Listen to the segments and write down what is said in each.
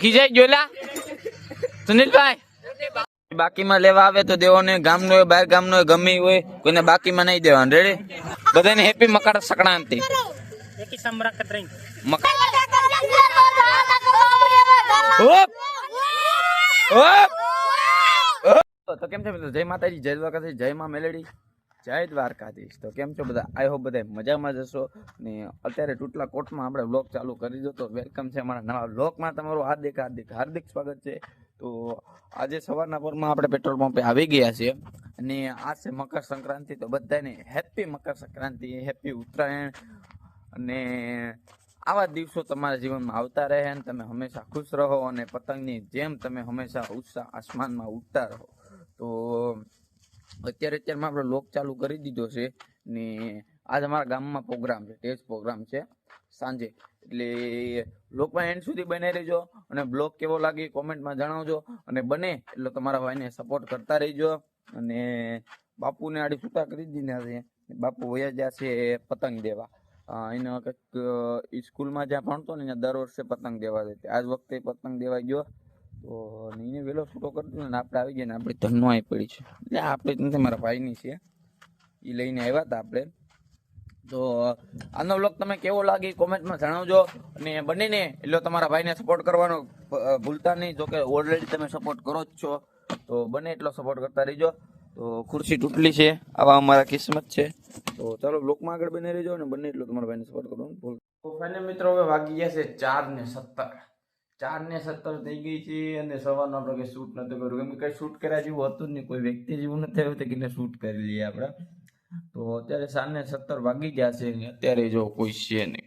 ખીજાઈ ગયોલા સુનિલભાઈ. બાકીમાં લેવા આવે તો દેવોને ગામનો હોય બહાર ગામનો હોય ગમે હોય કોઈને બાકીમાં નહીં દેવાનું. રેડી બધાને હેપી મકર સંક્રાંતિ! તો કેમ છે જય માતાજી જય દ્વારકાધીશ જય માં મેલેડી. જય દ્વારકાધીશ. તો કેમ છો બધા? આઈ હોપ બધા મજામાં જશો ને અત્યારે ટૂટલા કોટમાં આપણે બ્લોગ ચાલુ કરી દો તો વેલકમ છે અમારા નવા બ્લોગમાં તમારું હાર્દિક હાર્દિક હાર્દિક સ્વાગત છે. તો આજે સવારના પરમાં આપણે પેટ્રોલ પંપે આવી ગયા છીએ. અને આ છે મકર સંક્રાંતિ. તો બધાને હેપી મકર સંક્રાંતિ, હેપી ઉત્તરાયણ. અને આવા દિવસો તમારા જીવનમાં આવતા રહે અને તમે હંમેશા ખુશ રહો અને પતંગની જેમ તમે હંમેશા ઉત્સાહ આસમાનમાં ઉડતા રહો. તો અત્યારે અત્યારમાં આપણે લોક ચાલુ કરી દીધો છે ને આજ અમારા ગામમાં પ્રોગ્રામ છે ટેસ્ટ પ્રોગ્રામ છે સાંજે. એટલે લોકમાં એન્ડ સુધી બનાવી રહેજો અને બ્લોગ કેવો લાગે કોમેન્ટમાં જણાવજો અને બને એટલે તમારા ભાઈને સપોર્ટ કરતા રહેજો. અને બાપુને આડી છૂટા કરી દીધા છે. બાપુ વયા જ્યાં છે પતંગ દેવા. એને કંઈક સ્કૂલમાં જ્યાં ભણતો ને ત્યાં દર વર્ષે પતંગ દેવા જતો. આજ વખતે પતંગ દેવા ગયો. તો ને એને વહેલો છૂટો કરી દીધો ને આપણે આવી ગયા ને આપણે ધનનો આવી પડી છે. એટલે આપણે જ નથી, મારા ભાઈની છે. એ લઈને આવ્યા હતા આપણે. તો આનો વ્લોગ તમે કેવો લાગે કોમેન્ટમાં જણાવજો. અને બનીને એટલે તમારા ભાઈને સપોર્ટ કરવાનો ભૂલતા નહીં. જો કે ઓલરેડી તમે સપોર્ટ કરો જ છો. તો બને એટલો સપોર્ટ કરતા રહીજો. તો ખુરશી તૂટલી છે. આવા અમારા કિસ્મત છે. તો ચાલો બ્લોકમાં આગળ બને રહેજો અને બને એટલો તમારા ભાઈને સપોર્ટ કરો તો ફાઇનલ મિત્રો હવે વાગી ગયા છે ચાર ને સત્તર. ચાર ને સત્તર થઈ ગઈ છે અને સવારનો આપણે કંઈ શૂટ નતું કર્યું. કેમ કે કંઈ શૂટ કર્યા જેવું હતું નહીં. કોઈ વ્યક્તિ જેવું નથી આવ્યું કે શૂટ કરી લઈએ આપણે. તો અત્યારે સાંજને સત્તર વાગી ગયા છે અત્યારે જો કોઈ છે નહીં.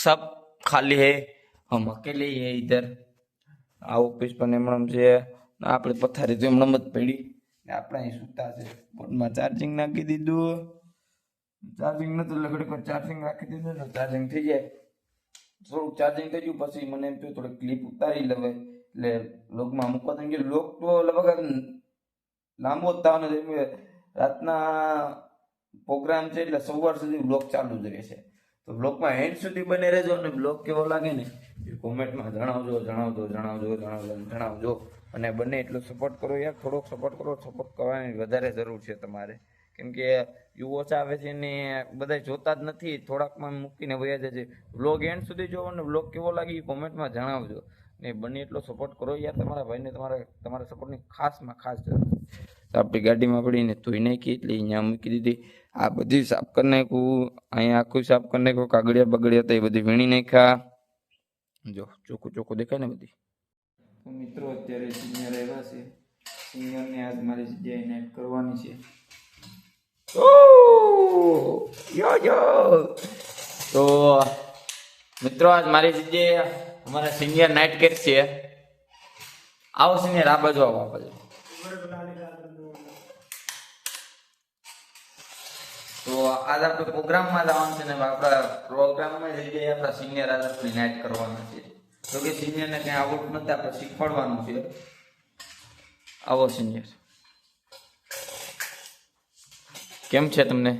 સબ ખાલી હે. હમ, અકેલે હે ઇધર આ ઓફિસ પણ એમણમ છે આપણે પથારી તો એમણમ જ પડી. આપણે અહીં સૂતા છે. ફોનમાં ચાર્જિંગ નાખી દીધું. ચાર્જિંગ નતું એટલે ઘડીક ચાર્જિંગ રાખી દીધું ચાર્જિંગ થઈ જાય. થોડુંક ચાર્જિંગ થઈ ગયું, પછી મને એમ થયું થોડીક ક્લિપ ઉતારી લેવાય એટલે લોકમાં મૂકવા થઈ ગયું લોક તો લગભગ લાંબો જ થવાનો છે રાતના પ્રોગ્રામ છે એટલે સવાર સુધી બ્લોક ચાલુ જ રહેશે. તો બ્લોકમાં એન્ડ સુધી બને રહેજો અને બ્લોક કેવો લાગે ને એ કોમેન્ટમાં જણાવજો જણાવજો જણાવજો જણાવજો જણાવજો. અને બને એટલો સપોર્ટ કરો યાર, થોડોક સપોર્ટ કરો સપોર્ટ કરવાની વધારે જરૂર છે તમારે. કેમ કે યુવો આવે છે ને બધા જોતા જ નથી. થોડાકમાં મૂકીને વયા જાય છે. વ્લોગ એન્ડ સુધી જોવો ને વ્લોગ કેવો લાગે એ કોમેન્ટમાં જણાવજો. ને બને એટલો સપોર્ટ કરો યાર, તમારા ભાઈને તમારા તમારા સપોર્ટની ખાસમાં ખાસ જરૂર આપણી ગાડીમાં પડીને ધોઈ નાખી એટલે અહીંયા મૂકી દીધી. આ બધી સાફ કરી નાખ્યું. અહીંયા આખું સાફ કરી નાખ્યું. કાગળિયા બગડિયા હતા એ બધી વીણી નાખ્યા. જો, ચોખ્ખું ચોખ્ખું દેખાય ને બધી તો મિત્રો, અત્યારે સિનિયર આવ્યા છે. સિનિયરને આજ મારી જગ્યાએ નાઇટ કરવાની છે. યો યો. તો મિત્રો, આજ મારી જગ્યાએ અમારા સિનિયર નાઇટ કરશે આવો સિનિયર આ બાજુ આવો બાજુ. તો આજ આપણે પ્રોગ્રામમાં જવાનું છે ને, આપણા પ્રોગ્રામમાં જગ્યાએ આપણા સિનિયર આજ આપણે નાઇટ કરવાના છે. તો કે સિનિયરને કંઈ આવડતું નથી, આપણે શીખવાડવાનું છે. આવો સિનિયર કેમ છે તમને?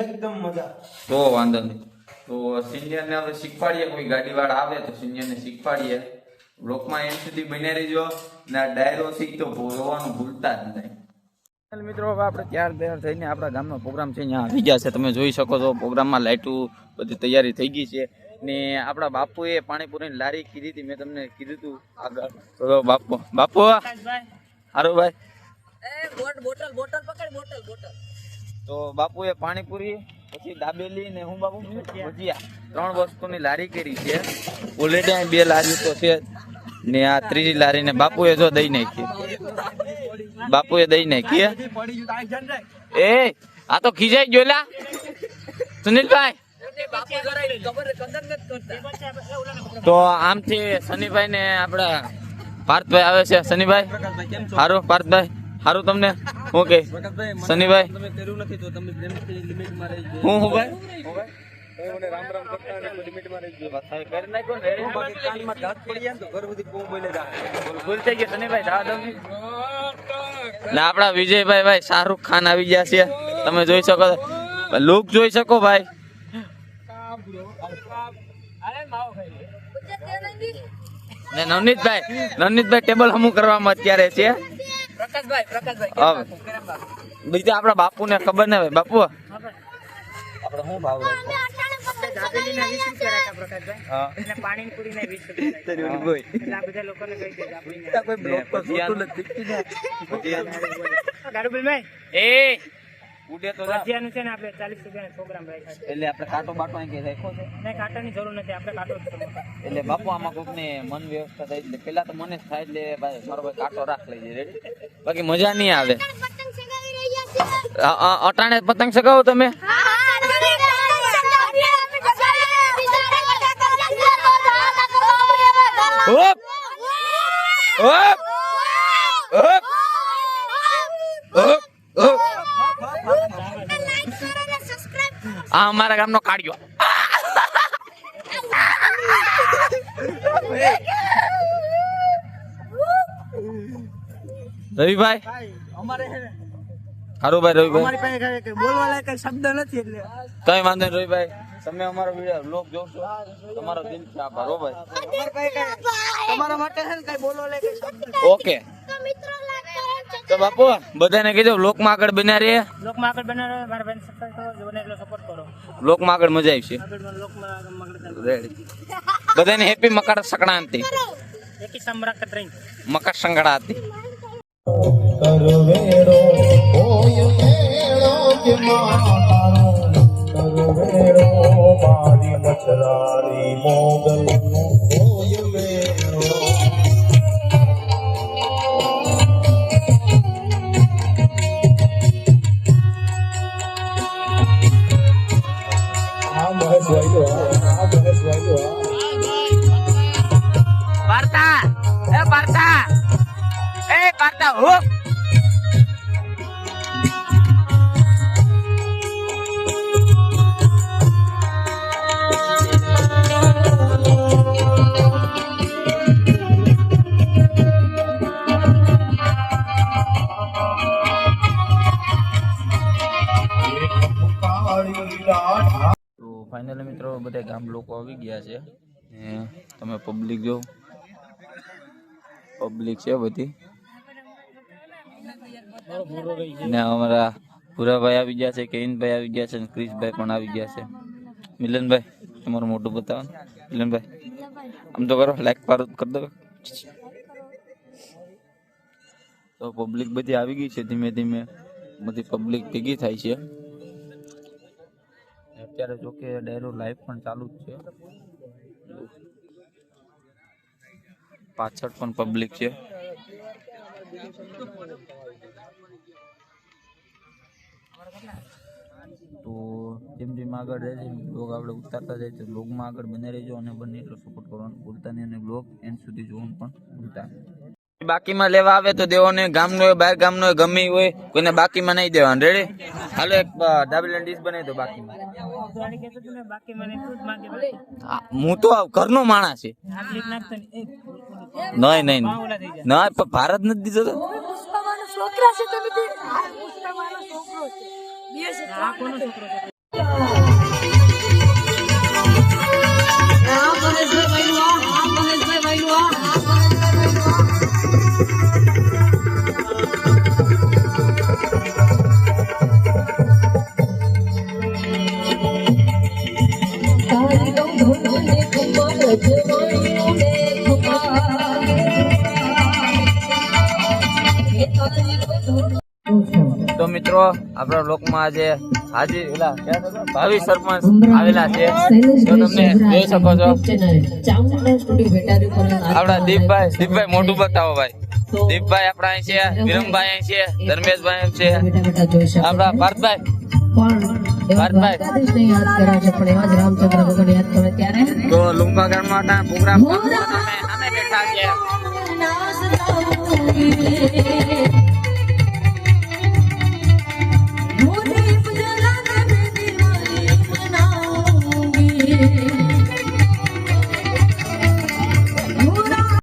એકદમ મજા. તો વાંધો નહીં. તો સિનિયરને આપણે શીખવાડીએ કોઈ ગાડીવાળા આવે તો સિનિયરને શીખવાડીએ. બ્લોકમાં એમ સુધી બન્યા રહેજો. ને આ ડાયરો શીખતો જોવાનું ભૂલતા જ નહીં. મિત્રો હવે આપણે ત્યાર તૈયાર થઈને આપણા ગામનો પ્રોગ્રામ છે અહીંયા આવી ગયા છે. તમે જોઈ શકો છો પ્રોગ્રામમાં લાઇટું બધી તૈયારી થઈ ગઈ છે. ને આપણા બાપુએ પાણીપુરીની લારી કીધી હતી મેં તમને કીધું હતું આગળ. તો બાપુ બાપુ હારું ભાઈ તો બાપુએ પાણીપુરી, પછી દાબેલી ને હું બાપુ? ભજીયા. ત્રણ વસ્તુની લારી કરી છે. ઓલરેડી બે લારી તો છે. ને આ ત્રીજી લારી ને બાપુએ જો દઈ નાખી. બાપુએ દઈ નાખી એ, આ તો ખીજાઈ ગયો લા. સુનિલભાઈ. તો આમથી શનિભાઈ ને આપડા પાર્થભાઈ આવે છે. શનિભાઈ? હારું, પાર્થભાઈ. હારું તમને? હું કે શનિભાઈ? હું હું ભાઈ? આપડા વિજયભાઈ ભાઈ શાહરુખ ખાન આવી ગયા છે. તમે જોઈ શકો લુક જોઈ શકો ભાઈ. ને નવનીતભાઈ નવનીતભાઈ ટેબલ હમું કરવામાં અત્યારે છે. પ્રકાશભાઈ પ્રકાશભાઈ બીજા આપણા બાપુને ખબર ના ભાઈ બાપુ. આપણે શું ભાવ રાખ્યો? દાબેલીના વીસ રૂપિયા રાખ્યા પ્રકાશભાઈ. હા. અને પાણીની પૂરીના વીસ રૂપિયા રાખ્યા. તારી બોલ. એટલે આ બધા લોકોને કહી દેજો આપણે ને ભજીયા- દારૂબલભાઈ એ ઉડે તો. ભજીયાનું છે ને આપણે ચાલીસ રૂપિયાનો પ્રોગ્રામ રાખ્યા છે એટલે આપણે કાંટો બાટો અહીં રાખ્યો છે નહીં કાંટાની જરૂર નથી આપણે કાંટો એટલે બાપુ આમાં કોક ને મન વ્યવસ્થા થાય એટલે પેલા તો મને જ થાય એટલે ભાઈ મારો ભાઈ કાંટો રાખ લેજે રેડી બાકી મજા નહીં આવે અટાણે પતંગ ચગાવો તમે! ઓપ! ઓપ! ઓપ! ઓપ! આ અમારા ગામનો કાઢ્યો રવિભાઈ? હારું ભાઈ રવિભાઈ. પાસે કઈ બોલવા લાયક શબ્દ નથી એટલે. કઈ વાંધો નહીં રવિભાઈ. તમે અમારો વીડિયો બ્લોગ જોશો. તમારો દિલથી આભાર હો ભાઈ. તમારા માટે છે ને કઈ બોલવા લાયક શબ્દ ઓકે. તો બાપુ બધાને કીધું લોકમાં આગળ બના રે લોકમાં આગળ બનાવો મારા બેન સપોર્ટ કરો જોને એટલો સપોર્ટ કરો. લોકમાં આગળ મજા આવશે લોકમાં આગળ રેડી બધાને હેપી મકર સંક્રાંતિ. એકી સમરાકત રહી. મકર સંક્રાંતિ. કરવેડો ઓય મેળો કે માતારો કરવેડો મારી મચરારી મોગલ. તો ફાઇનલી મિત્રો બધા ગામ લોકો આવી ગયા છે. તમે પબ્લિક જો. પબ્લિક છે બધી. ને અમારા પુરાભાઈ આવી ગયા છે કેવિનભાઈ આવી ગયા છે ક્રિશભાઈ પણ આવી ગયા છે. મિલનભાઈ, તમારું મોટું બતાવો મિલનભાઈ, આમ તો કરો લાઈક પાર કરી દો. તો પબ્લિક બધી આવી ગઈ છે, ધીમે ધીમે બધી પબ્લિક ભેગી થાય છે. અત્યારે જોકે ડાયરો લાઈવ પણ ચાલુ જ છે. પાછળ પણ પબ્લિક છે. તો જેમ જેમ આગળ રહે છે બ્લોગ આપણે ઉતારતા જાય તો બ્લોગમાં આગળ બને રહેજો અને બને એટલો સપોર્ટ કરવાનું. ભૂલતા નહીં અને બ્લોગ એન્ડ સુધી જોવાનું પણ ભૂલતા બાકીમાં લેવા આવે તો દેવાને ગામનો હોય, બહાર ગામનો હોય, ગમે હોય, કોઈને બાકીમાં નહીં દેવાનું. રેડી હાલો એક ડાબી ડીશ બનાવી દો બાકીમાં. હું તો ઘરનો માણસ છે. નહીં નહીં ના પણ ભારત નથી દીધો તો? છોકરા છે તમે તે? છોકરો છે. આ કોનો છોકરો છે? આ મહેશભાઈ આપણા લોકમાં આજે હાજી ઓલા ભાવિ સરપંચ આવેલા છે. તો તમે જોઈ શકો છો. આપણા દીપભાઈ દીપભાઈ મોટું બતાવો ભાઈ. દીપભાઈ આપણા અહીં છે વિરમભાઈ અહીં છે ધર્મેશભાઈ અહીં છે. આપણા ભારતભાઈ ભારતભાઈ તો લુંબા ગામમાં પ્રોગ્રામ અમે અમે બેઠા છે નાસ